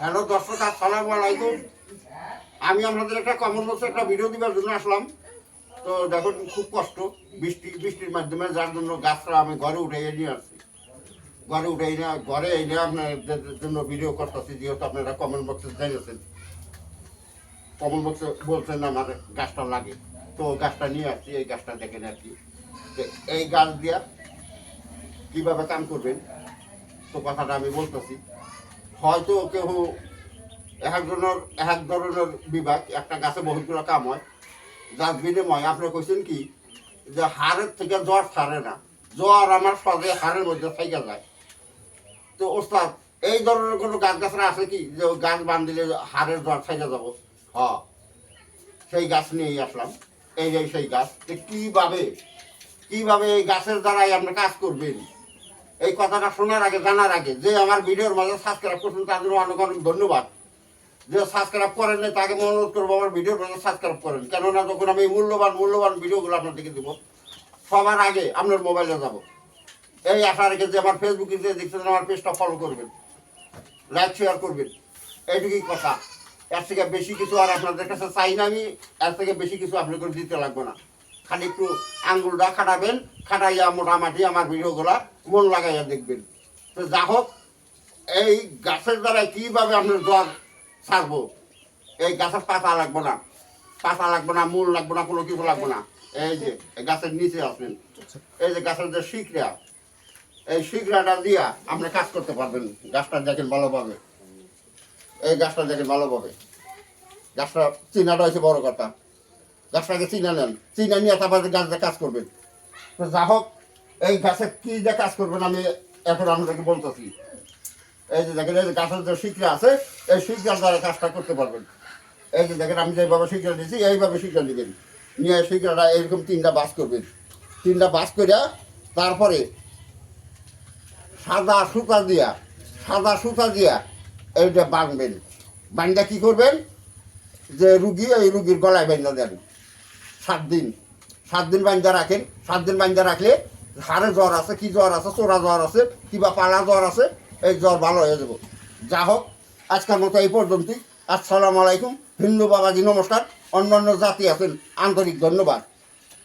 Hello দর্শক, আসসালামু আলাইকুম। আমি আপনাদের একটা কমন বক্সে একটা ভিডিও দিবার জন্য আসলাম। তো দেখুন খুব কষ্ট বৃষ্টি, বৃষ্টির মাধ্যমে, যার জন্য গাছটা আমি ঘরে উঠে নিয়ে আসছি। ঘরে উঠে এনে ঘরে এনে আপনাদের জন্য ভিডিও করতেছি, যেহেতু আপনারা কমেন্ট বক্সে জানিয়েছেন। কমেন্ট বক্সে বলছেন আমার গাছটা লাগে। তো গাছটা নিয়ে আসছি, এই গাছটা দেখেন আর কি। এই গাছ দিয়া কীভাবে কাম করবেন, তো কথাটা আমি বলতেছি। হয়তো কেউ এক ধরনের এক ধরনের বিভাগ, একটা গাছে বহুতগুলো কাম হয়। যার বিনিময় আপনি কইছেন কি, যে হাড়ের থেকে জ্বর ছাড়ে না। জ্বর আমার সহজে হাড়ের মধ্যে থেকে যায়। তো ওস্তাদ, এই ধরনের কোনো গাছ গাছরা আছে কি, যে গাছ বান দিলে হাড়ের জ্বর থেকে যাব? হ। সেই গাছ নিয়েই আসলাম। এই যে সেই গাছ, যে কীভাবে কীভাবে এই গাছের দ্বারাই আপনি কাজ করবেন? এই কথাটা শোনার আগে, জানার আগে যে আমার ভিডিওর মাঝে সাবস্ক্রাইব করছেন তাদের অনেক অনেক ধন্যবাদ। যে সাবস্ক্রাইব করেন নাই, তাকে অনুরোধ করব আমার ভিডিওর মাঝে সাবস্ক্রাইব করেন। কেননা যখন আমি মূল্যবান মূল্যবান ভিডিওগুলো আপনাদেরকে দেবো, সবার আগে আপনার মোবাইলে যাব। এই আশা রেখে যে আমার ফেসবুকে যে দেখছেন, আমার পেজটা ফলো করবেন লাইক শেয়ার করবেন, এইটুকুই কথা। এর থেকে বেশি কিছু আর আপনাদের কাছে চাই না আমি, এর থেকে বেশি কিছু আপনাদের দিতে লাগবে না। খালি একটু আঙ্গুলটা খাটাবেন, খাটাইয়া মোটামুটি আমার ভিডিওগুলা মন লাগাইয়া দেখবেন। তো যা হোক, এই গাছের দ্বারা কীভাবে আপনার জল ছাড়বো? এই গাছের পাতা লাগবো না, পাতা লাগবে না, মূল লাগবে না, কোনো কিছু লাগবে না। এই যে গাছের নিচে আসবেন। এই যে গাছের যে শিকড়া, এই শিখরাটা দিয়া আপনি কাজ করতে পারবেন। গাছটা দেখেন ভালোভাবে। এই গাছটা দেখেন ভালোভাবে। গাছটা চিনাটা হয়েছে বড় কথা। গাছটাকে চিনা নেন। চিনা নিয়ে তারপরে গাছটা কাজ করবেন। তো যা হোক, এই গাছে কি যে কাজ করবেন আমি এখন আপনাদেরকে বলতেছি। এই যে দেখেন, এই গাছের যে শিখরা আছে, এই শিখরার দ্বারা কাজটা করতে পারবেন। এই যে দেখেন, আমি যেভাবে শিখরা দিয়েছি, এইভাবে শিখরা নেবেন নিয়ে শিখরাটা এরকম তিনটা বাস করবেন। তিনটা বাস করে তারপরে সাদা সুতা দিয়া, সাদা সুতা দিয়া এইটা বাঁধবেন। বান্ধা কি করবেন? যে রুগী, এই রুগীর গলায় বান্ধা দেন। সাত দিন। সাত দিন বান্ধা রাখেন। সাত দিন বান্ধা রাখলে হাড়ে জ্বর আছে, কি জ্বর আছে, চোরা জ্বর আছে, কিবা পালা জ্বর আছে, এই জ্বর ভালো হয়ে যাব। যা হোক, আজকের মতো এই পর্যন্তই। আসসালামু আলাইকুম। হিন্দু বাবাজি, নমস্কার। অন্যান্য জাতি আছেন, আন্তরিক ধন্যবাদ।